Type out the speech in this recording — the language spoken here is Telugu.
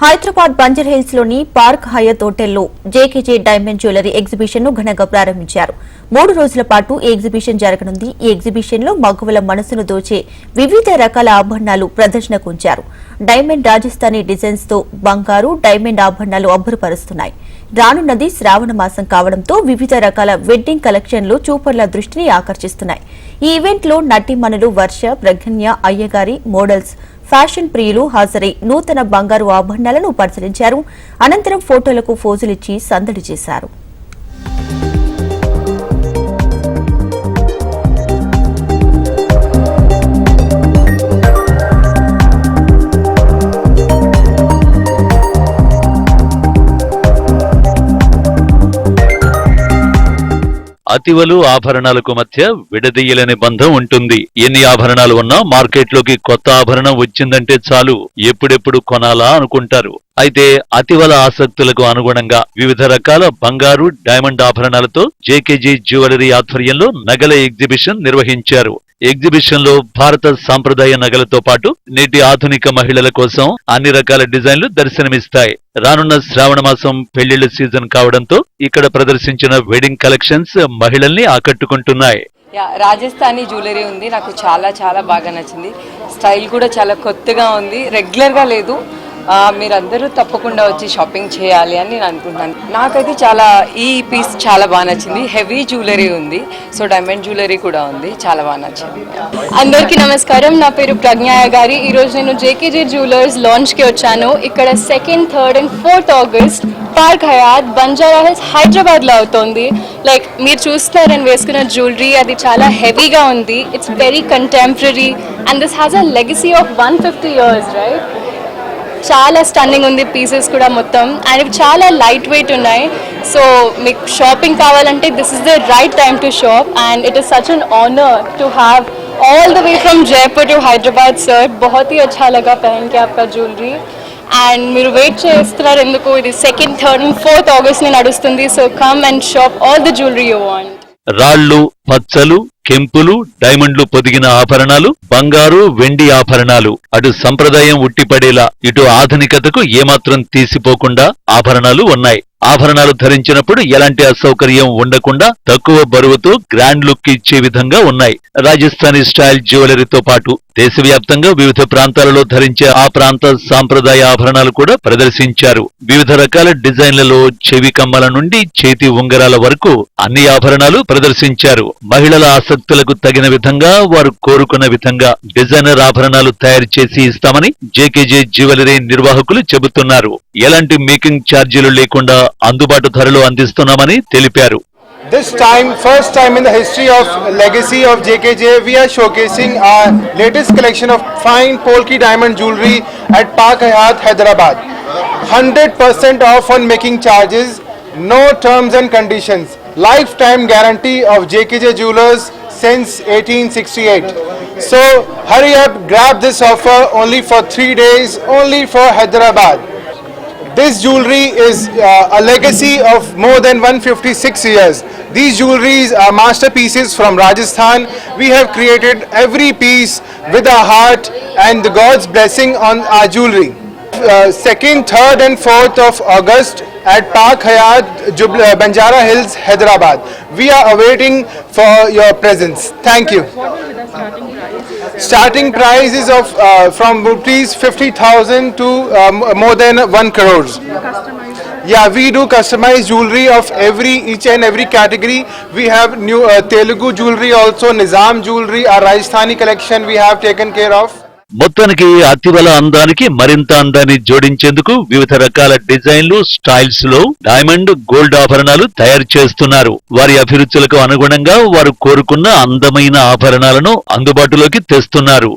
హైదరాబాద్ బంజర్ హిల్స్లోని పార్క్ హయత్ హోటల్లో జేకేజే డైమండ్ జ్యువెలరీ ఎగ్జిబిషన్ను ఘనంగా ప్రారంభించారు. మూడు రోజుల పాటు ఈ ఎగ్జిబిషన్ జరగనుంది. ఈ ఎగ్జిబిషన్లో మగువల మనసును దోచే వివిధ రకాల ఆభరణాలు ప్రదర్శనకు ఉంచారు డైమండ్ రాజస్థానీ డిజైన్స్తో బంగారు డైమండ్ ఆభరణాలు అబ్బురపరుస్తున్నాయి. రానున్నది శ్రావణ మాసం కావడంతో వివిధ రకాల వెడ్డింగ్ కలెక్షన్లు చూపర్ల దృష్టిని ఆకర్షిస్తున్నాయి. ఈ ఈవెంట్లో నటీమణులు వర్ష ప్రజ్ఞ అయ్యగారి మోడల్స్ ఫ్యాషన్ ప్రియులు హాజరై నూతన బంగారు ఆభరణాలను పరిశీలించారు. అనంతరం ఫోటోలకు ఫోజులిచ్చి సందడి చేశారు. అతివలు ఆభరణాలకు మధ్య విడదీయలేని బంధం ఉంటుంది. ఎన్ని ఆభరణాలు ఉన్నా మార్కెట్లోకి కొత్త ఆభరణం వచ్చిందంటే చాలు. ఎప్పుడెప్పుడు కొనాలా అనుకుంటారు. అయితే అతివల ఆసక్తులకు అనుగుణంగా వివిధ రకాల బంగారు డైమండ్ ఆభరణాలతో జేకేజీ జ్యువెలరీ ఆధ్వర్యంలో నగల ఎగ్జిబిషన్ నిర్వహించారు. ఎగ్జిబిషన్లో భారత సాంప్రదాయ నగలతో పాటు నేటి ఆధునిక మహిళల కోసం అన్ని రకాల డిజైన్లు దర్శనమిస్తాయి. రానున్న శ్రావణ మాసం పెళ్ళిళ్ళ సీజన్ కావడంతో ఇక్కడ ప్రదర్శించిన వెడ్డింగ్ కలెక్షన్స్ మహిళల్ని ఆకట్టుకుంటున్నాయి. రాజస్థానీ జ్యువెలరీ ఉంది. నాకు చాలా చాలా బాగా నచ్చింది. స్టైల్ కూడా చాలా కొత్తగా ఉంది. రెగ్యులర్గా లేదు. మీరందరూ తప్పకుండా వచ్చి షాపింగ్ చేయాలి అని నేను అనుకుంటున్నాను. నాకైతే చాలా ఈ పీస్ చాలా బాగా నచ్చింది. హెవీ జ్యువెలరీ ఉంది. సో డైమండ్ జ్యువెలరీ కూడా ఉంది. చాలా బాగా నచ్చింది. అందరికీ నమస్కారం. నా పేరు ప్రజ్ఞాయ గారి. ఈరోజు నేను జేకేజీ జ్యువెలర్స్ లాంచ్కి వచ్చాను. ఇక్కడ second third and fourth August Park Hyatt Banjara Hills హైదరాబాద్లో అవుతోంది. లైక్ మీరు చూస్తున్నారు నేను వేసుకున్న జ్యువెలరీ అది చాలా హెవీగా ఉంది. It's very contemporary and this has a legacy of one fifty years right చాలా స్టన్నింగ్ ఉంది పీసెస్ కూడా మొత్తం అండ్ ఇవి చాలా లైట్ వెయిట్ ఉన్నాయి సో మీకు షాపింగ్ కావాలంటే this is the right time to shop and it is such an honour to have all the way from Jaipur to Hyderabad sir बहुत ही अच्छा लगा पहन के आपका ज्वेलरी అండ్ మీరు వెయిట్ చేస్తున్నారు ఎందుకు ఇది second third and fourth August ని నడుస్తుంది so come and shop all the jewellery you want రాళ్ళు పచ్చలు కెంపులు డైమండ్లు పొదిగిన ఆభరణాలు బంగారు వెండి ఆభరణాలు. అటు సంప్రదాయం ఉట్టిపడేలా ఇటు ఆధునికతకు ఏమాత్రం తీసిపోకుండా ఆభరణాలు ఉన్నాయి. ఆభరణాలు ధరించినప్పుడు ఎలాంటి అసౌకర్యం ఉండకుండా తక్కువ బరువుతో గ్రాండ్ లుక్ ఇచ్చే విధంగా ఉన్నాయి. రాజస్థానీ స్టైల్ జ్యువెలరీతో పాటు దేశవ్యాప్తంగా వివిధ ప్రాంతాలలో ధరించే ఆ ప్రాంత సాంప్రదాయ ఆభరణాలు కూడా ప్రదర్శించారు. వివిధ రకాల డిజైన్లలో చెవి కమ్మల నుండి చేతి ఉంగరాల వరకు అన్ని ఆభరణాలు ప్రదర్శించారు. మహిళల ఆసక్తులకు తగిన విధంగా వారు కోరుకున్న విధంగా డిజైనర్ ఆభరణాలు తయారు చేసి ఇస్తామని జేకేజే జ్యువెలరీ నిర్వాహకులు చెబుతున్నారు. ఎలాంటి మేకింగ్ ఛార్జీలు లేకుండా అందుబాటు ధరలు అందిస్తున్నామని తెలిపారు This time, first time in the history of legacy of JKJ, we are showcasing our latest collection of fine Polki diamond jewelry at Park Hayat, Hyderabad. 100% off on making charges, no terms and conditions. Lifetime guarantee of JKJ Jewelers since 1868. So hurry up, grab this offer only for three days, only for Hyderabad. This jewelry is uh, a legacy of more than 156 years. These jewelries are masterpieces from Rajasthan. We have created every piece with our heart and the God's blessing on our jewelry. Uh, second, third, and fourth of August at Park Hayat, uh, Banjara Hills, Hyderabad. We are awaiting for your presence. Thank you. Starting price is of uh, from rupees 50,000 to um, more than 1 crores. Yeah, we do customized jewelry of every each and every category. We have new uh, Telugu jewelry also, Nizam jewelry, our Rajasthani collection we have taken care of. మొత్తానికి అతివల అందానికి మరింత అందాన్ని జోడించేందుకు వివిధ రకాల డిజైన్లు స్టైల్స్లో డైమండ్ గోల్డ్ ఆభరణాలు తయారు చేస్తున్నారు. వారి అభిరుచులకు అనుగుణంగా వారు కోరుకున్న అందమైన ఆభరణాలను అందుబాటులోకి తెస్తున్నారు.